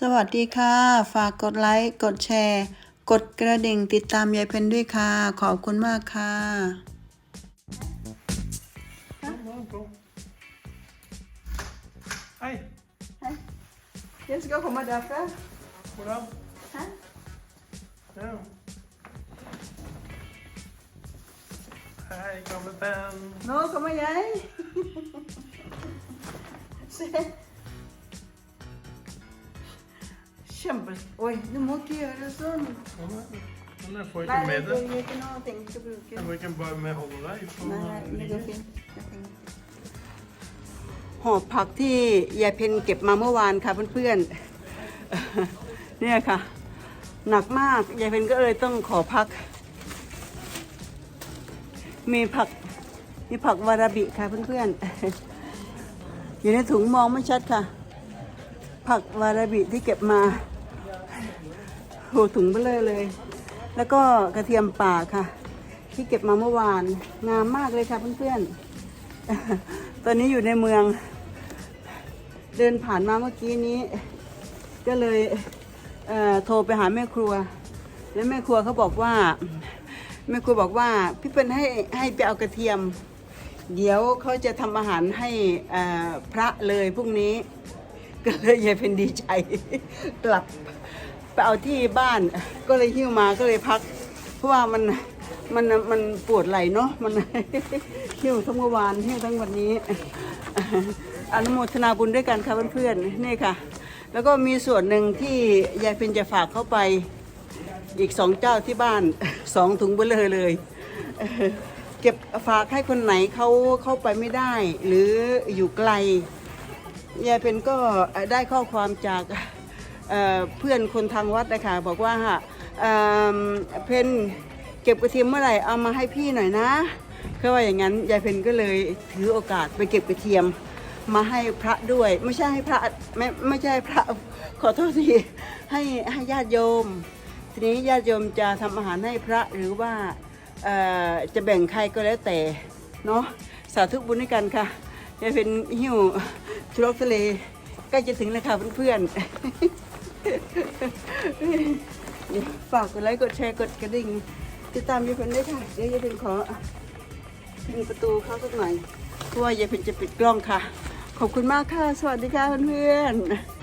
สวัสดีค่ะ ฝากกดไลค์ กดแชร์ กดกระดิ่งติดตามยายเพนด้วยค่ะ ขอบคุณมากค่ะ Kom, kom, kom. Hej, Jag ska komma därför. goddag. Hej. Ja. Hej, kommer Ben. Nå kommer jeg. Se. Kjempe... Oi, du må ikke gjøre sånn. Kom her. Men jeg får Nei, ikke med det det. gjør ikke noe. Jeg tenker ikke å bruke. Jeg får ikke bare med holde deg. for Nei, å nei, det ligge. går fint. Det går fint. ห่อผักที่ยายเพนเก็บมาเมื่อวานค่ะเพื่อนๆ เนี่ยค่ะ หนักมากยายเพนก็เลยต้องขอพัก มีผักมีผักวาราบิค่ะเพื่อนๆ อยู่ในถุงมองไม่ชัดค่ะ ผักวาราบิที่เก็บมา โหถุงเบลอเลย แล้วก็กระเทียมป่าค่ะ ที่เก็บมาเมื่อวาน งามมากเลยค่ะเพื่อนๆ ตอนนี้อยู่ในเมือง เดินผ่านมาเมื่อกี้นี้ ก็เลยเโทรไปหาแม่ครัว แล้วแม่ครัวเขาบอกว่าแม่ครัวบอกว่าพี่เป็นให้ให้ไปเอากระเทียม เดี๋ยวเขาจะทำอาหารให้พระเลยพรุ่งนี้ ก็เลยยายเป็นดีใจกลับ ไปเอาที่บ้าน ก็เลยหิ้วมาก็เลยพัก เพราะว่ามันมันมันปวดไหล่เนาะมันหิ้วทั้งเมื่อวานหิ้วทั้งวันนี้อนุโมทนาบุญด้วยกันค่ะเพื่อนๆนี่ค่ะ แล้วก็มีส่วนหนึ่งที่ยายเพ็ญจะฝากเข้าไป อีกสองเจ้าที่บ้านสองถุงเบลเลยเออเก็บฝากให้คนไหนเขาเข้าไปไม่ได้ หรืออยู่ไกลยายเป็นก็ได้ข้อความจาก เพื่อนคนทางวัดนะคะบอกว่าเอิ่มเพนเก็บกระเทียมเมื่อไหร่เอามาให้พี่หน่อยนะเขาว่าอย่างนั้นยายเพนก็เลยถือโอกาสไปเก็บกระเทียมมาให้พระด้วยไม่ใช่ให้พระไม่ไม่ใช่ให้พระขอโทษทีให้ให้ญาติโยม ทีนี้ญาติโยมจะทำอาหารให้พระหรือว่าจะแบ่งใครก็แล้วแต่เนาะสาธุบุญด้วยกันค่ะยายเป็นหิวชุรกทะเลใกล้จะถึงแล้วค่ะเพื่อนๆ ฝากกดไลค์กดแชร์กดกระดิ่ง ติดตามยายเพนด้ค่ะ เดี๋ยวยายเพนขอปิดประตูเข้าสักหน่อยเพราะว่ายายเพนจะปิดกล้องค่ะ ขอบคุณมากค่ะ สวัสดีค่ะเพื่อนๆ